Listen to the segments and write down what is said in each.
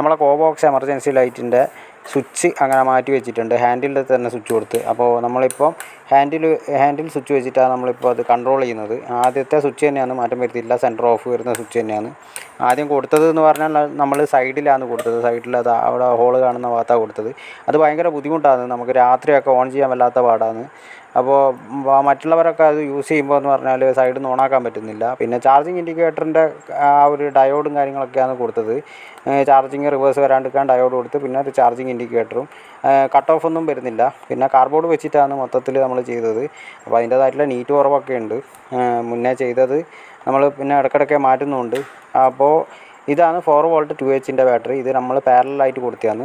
നമ്മളെ കോബോക്സ് എമർജൻസി ലൈറ്റിന്റെ സ്വിച്ച് അങ്ങനെ മാറ്റി വെച്ചിട്ടുണ്ട്. ഹാൻഡിലിൽ തന്നെ സ്വിച്ച് കൊടുത്ത്. അപ്പോൾ നമ്മളിപ്പോൾ ഹാൻഡിൽ ഹാൻഡിൽ സ്വിച്ച് വെച്ചിട്ടാണ് നമ്മളിപ്പോൾ അത് കൺട്രോൾ ചെയ്യുന്നത്. ആദ്യത്തെ സ്വിച്ച് തന്നെയാണ് മാറ്റം വരുത്തിയില്ല സെന്റർ ഓഫ് വരുന്ന സ്വിച്ച് തന്നെയാണ്. ആദ്യം കൊടുത്തത് എന്ന് പറഞ്ഞാൽ നമ്മൾ സൈഡിലാണ് കൊടുത്തത്. സൈഡിൽ അത് അവിടെ ഹോൾ കാണുന്ന ഭാഗത്താണ് കൊടുത്തത്. അത് ഭയങ്കര ബുദ്ധിമുട്ടാണ്. നമുക്ക് രാത്രിയൊക്കെ ഓൺ ചെയ്യാൻ വല്ലാത്ത പാടാണ്. അപ്പോൾ മറ്റുള്ളവരൊക്കെ അത് യൂസ് ചെയ്യുമ്പോൾ എന്ന് പറഞ്ഞാൽ സൈഡിൽ നിന്ന് ഓണാക്കാൻ പറ്റുന്നില്ല. പിന്നെ ചാർജിങ് ഇൻഡിക്കേറ്ററിന്റെ ആ ഒരു ഡയോഡും കാര്യങ്ങളൊക്കെയാണ് കൊടുത്തത്. ചാർജിങ് റിവേഴ്സ് വരാണ്ടിരിക്കാൻ ഡയോഡ് കൊടുത്ത് പിന്നെ ഒരു ചാർജിങ് ഇൻഡിക്കേറ്ററും കട്ട് ഓഫ് ഒന്നും വരുന്നില്ല. പിന്നെ കാർബോർഡ് വെച്ചിട്ടാണ് മൊത്തത്തിൽ നമ്മൾ ചെയ്തത്. അപ്പോൾ അതിന്റേതായിട്ടുള്ള നീറ്റ് കുറവൊക്കെ ഉണ്ട്. മുന്നേ ചെയ്തത് നമ്മൾ പിന്നെ ഇടയ്ക്കിടയ്ക്ക് മാറ്റുന്നുണ്ട്. അപ്പോൾ ഇതാണ് ഫോർ വോൾട്ട് ടു എച്ചിന്റെ ബാറ്ററി ഇത് നമ്മൾ പാരലായിട്ട് കൊടുത്തതാണ്.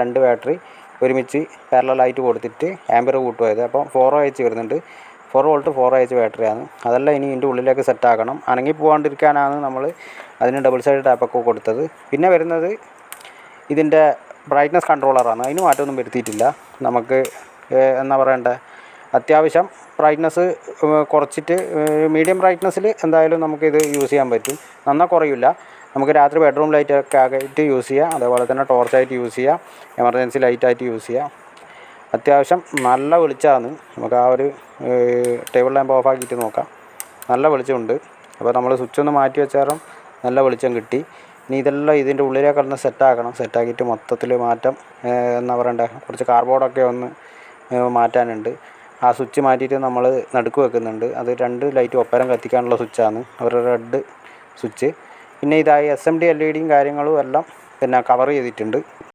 രണ്ട് ബാറ്ററി ഒരുമിച്ച് പാരലായിട്ട് കൊടുത്തിട്ട് ആംബിയർ കൂട്ടുമായത് അപ്പോൾ ഫോർ എച്ച് വരുന്നുണ്ട്. ഫോർ വോൾട്ട് ഫോർ എച്ച് ബാറ്ററിയാണ് അതെല്ലാം ഇനി ഇതിന്റെ ഉള്ളിലേക്ക് സെറ്റാക്കണം അനങ്ങി പോകാണ്ടിരിക്കാനാണ് നമ്മൾ അതിന് ഡബിൾ സൈഡ് ടാപ്പൊക്കെ കൊടുത്തത്. പിന്നെ വരുന്നത് ഇതിന്റെ ബ്രൈറ്റ്നസ് കൺട്രോളറാണ് അതിന് മാറ്റമൊന്നും വരുത്തിയിട്ടില്ല. നമുക്ക് എന്നാ പറയണ്ടേ? അത്യാവശ്യം ബ്രൈറ്റ്നസ് കുറച്ചിട്ട് മീഡിയം ബ്രൈറ്റ്നസ്സിൽ എന്തായാലും നമുക്കിത് യൂസ് ചെയ്യാൻ പറ്റും. നന്നാ കുറയില്ല നമുക്ക് രാത്രി ബെഡ്റൂം ലൈറ്റ് ഒക്കെ ആയിട്ട് യൂസ് ചെയ്യാം. അതേപോലെ തന്നെ ടോർച്ചായിട്ട് യൂസ് ചെയ്യാം. എമർജൻസി ലൈറ്റായിട്ട് യൂസ് ചെയ്യാം. അത്യാവശ്യം നല്ല വെളിച്ചമാണ്. നമുക്ക് ആ ഒരു ടേബിൾ ലാമ്പ് ഓഫ് ആക്കിയിട്ട് നോക്കാം. നല്ല വെളിച്ചമുണ്ട്. അപ്പോൾ നമ്മൾ സ്വിച്ച് ഒന്ന് മാറ്റി വെച്ചാലും നല്ല വെളിച്ചം കിട്ടി. ഇനി ഇതെല്ലാം ഇതിന്റെ ഉള്ളിലേക്ക് കിടന്ന് സെറ്റാക്കണം സെറ്റാക്കിയിട്ട് മൊത്തത്തിൽ മാറ്റം എന്നാ പറയണ്ടേ? കുറച്ച് കാർബോർഡൊക്കെ ഒന്ന് മാറ്റാനുണ്ട്. ആ സ്വിച്ച് മാറ്റിയിട്ട് നമ്മൾ നടുക്ക് വെക്കുന്നുണ്ട്. അത് രണ്ട് ലൈറ്റ് ഒപ്പരം കത്തിക്കാനുള്ള സ്വിച്ചാണ് ഒരു റെഡ് സ്വിച്ച് പിന്നെ ഇതായി S M D L E ഡിയും കാര്യങ്ങളും എല്ലാം പിന്നെ കവർ ചെയ്തിട്ടുണ്ട്.